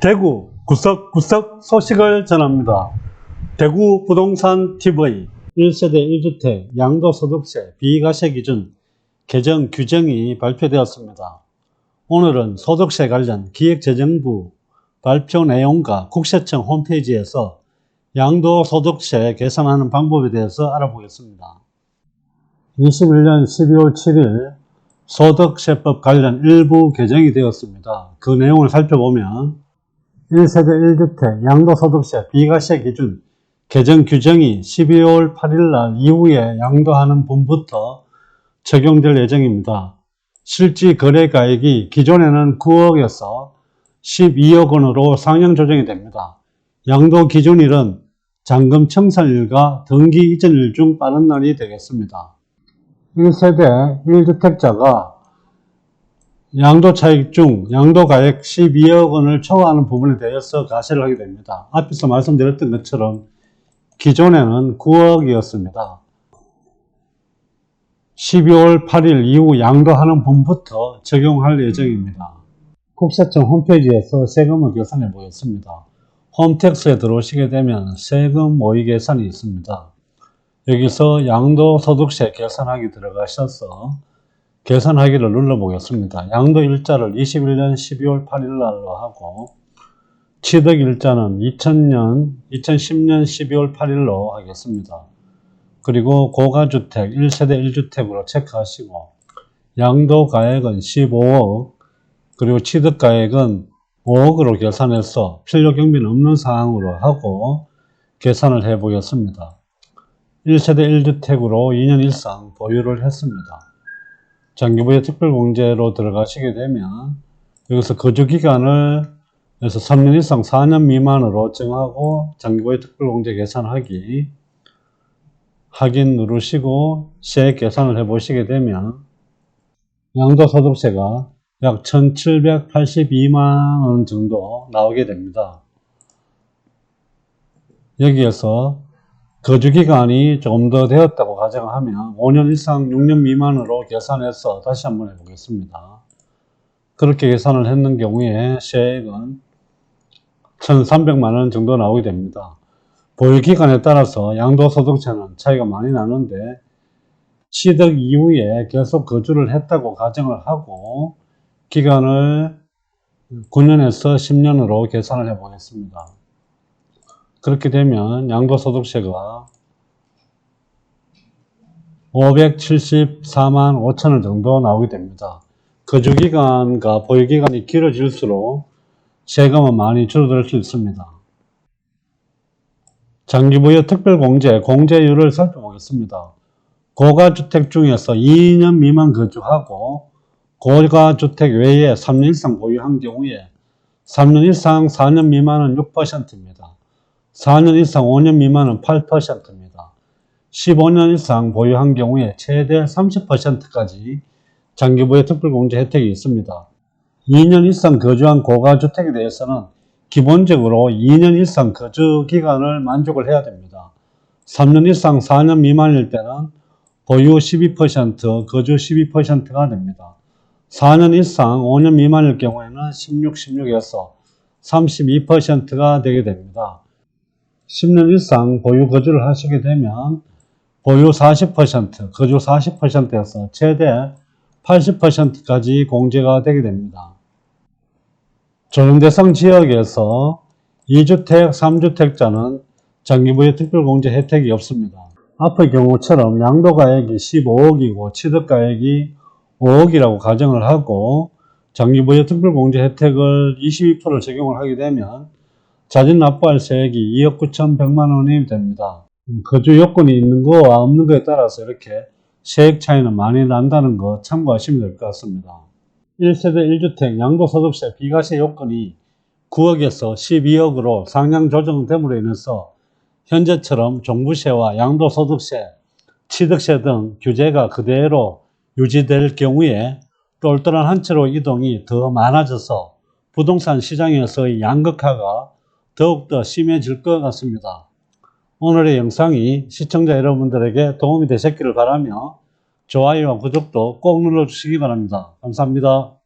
대구 구석구석 소식을 전합니다. 대구 부동산 TV 1세대 1주택 양도소득세 비과세 기준 개정 규정이 발표되었습니다. 오늘은 소득세 관련 기획재정부 발표 내용과 국세청 홈페이지에서 양도소득세 계산하는 방법에 대해서 알아보겠습니다. 21년 12월 7일 소득세법 관련 일부 개정이 되었습니다. 그 내용을 살펴보면 1세대 1주택 양도소득세 비과세 기준 개정 규정이 12월 8일 날 이후에 양도하는 분부터 적용될 예정입니다. 실지 거래 가액이 기존에는 9억에서 12억 원으로 상향 조정이 됩니다. 양도 기준일은 잔금 청산일과 등기 이전일 중 빠른 날이 되겠습니다. 1세대 1주택자가 양도 차익 중 양도 가액 12억 원을 초과하는 부분에 대해서 과세를 하게 됩니다. 앞에서 말씀드렸던 것처럼 기존에는 9억이었습니다. 12월 8일 이후 양도하는 분부터 적용할 예정입니다. 국세청 홈페이지에서 세금을 계산해 보겠습니다. 홈택스에 들어오시게 되면 세금 모의 계산이 있습니다. 여기서 양도소득세 계산하기 들어가셔서 계산하기를 눌러보겠습니다. 양도 일자를 21년 12월 8일 날로 하고 취득 일자는 2000년, 2010년 12월 8일로 하겠습니다. 그리고 고가주택 1세대 1주택으로 체크하시고 양도 가액은 15억 그리고 취득 가액은 5억으로 계산해서 필요 경비는 없는 사항으로 하고 계산을 해 보겠습니다. 1세대 1주택으로 2년 이상 보유를 했습니다. 장기부의 특별공제로 들어가시게 되면 여기서 거주기간을 그래서 3년 이상 4년 미만으로 정하고 장기부의 특별공제 계산하기 확인 누르시고 세액 계산을 해 보시게 되면 양도소득세가 약 1782만 원 정도 나오게 됩니다. 여기에서 거주기간이 조금 더 되었다고 가정하면 5년 이상 6년 미만으로 계산해서 다시 한번 해보겠습니다. 그렇게 계산을 했는 경우에 세액은 1,300만 원 정도 나오게 됩니다. 보유기간에 따라서 양도소득세는 차이가 많이 나는데 취득 이후에 계속 거주를 했다고 가정을 하고 기간을 9년에서 10년으로 계산을 해 보겠습니다. 그렇게 되면 양도소득세가 574만 5천 원 정도 나오게 됩니다. 거주기간과 보유기간이 길어질수록 세금은 많이 줄어들 수 있습니다. 장기부여 특별공제, 공제율을 살펴보겠습니다. 고가주택 중에서 2년 미만 거주하고 고가주택 외에 3년 이상 보유한 경우에 3년 이상 4년 미만은 6%입니다. 4년 이상 5년 미만은 8%입니다. 15년 이상 보유한 경우에 최대 30%까지 장기부의 특별공제 혜택이 있습니다. 2년 이상 거주한 고가주택에 대해서는 기본적으로 2년 이상 거주 기간을 만족을 해야 됩니다. 3년 이상 4년 미만일 때는 보유 12%, 거주 12%가 됩니다. 4년 이상 5년 미만일 경우에는 16, 16에서 32%가 되게 됩니다. 10년 이상 보유 거주를 하시게 되면 보유 40%, 거주 40%에서 최대 80%까지 공제가 되게 됩니다. 적용대상 지역에서 2주택, 3주택자는 장기부의 특별공제 혜택이 없습니다. 앞의 경우처럼 양도가액이 15억이고 취득가액이 5억이라고 가정을 하고 장기부의 특별공제 혜택을 22% 적용을 하게 되면 자진 납부할 세액이 2억 9천100만 원이 됩니다. 거주 요건이 있는 거와 없는 거에 따라서 이렇게 세액 차이는 많이 난다는 거 참고하시면 될 것 같습니다. 1세대 1주택 양도소득세 비과세 요건이 9억에서 12억으로 상향 조정됨으로 인해서 현재처럼 종부세와 양도소득세, 취득세 등 규제가 그대로 유지될 경우에 똘똘한 한 채로 이동이 더 많아져서 부동산 시장에서의 양극화가 더욱더 심해질 것 같습니다. 오늘의 영상이 시청자 여러분들에게 도움이 되셨기를 바라며 좋아요와 구독도 꼭 눌러주시기 바랍니다. 감사합니다.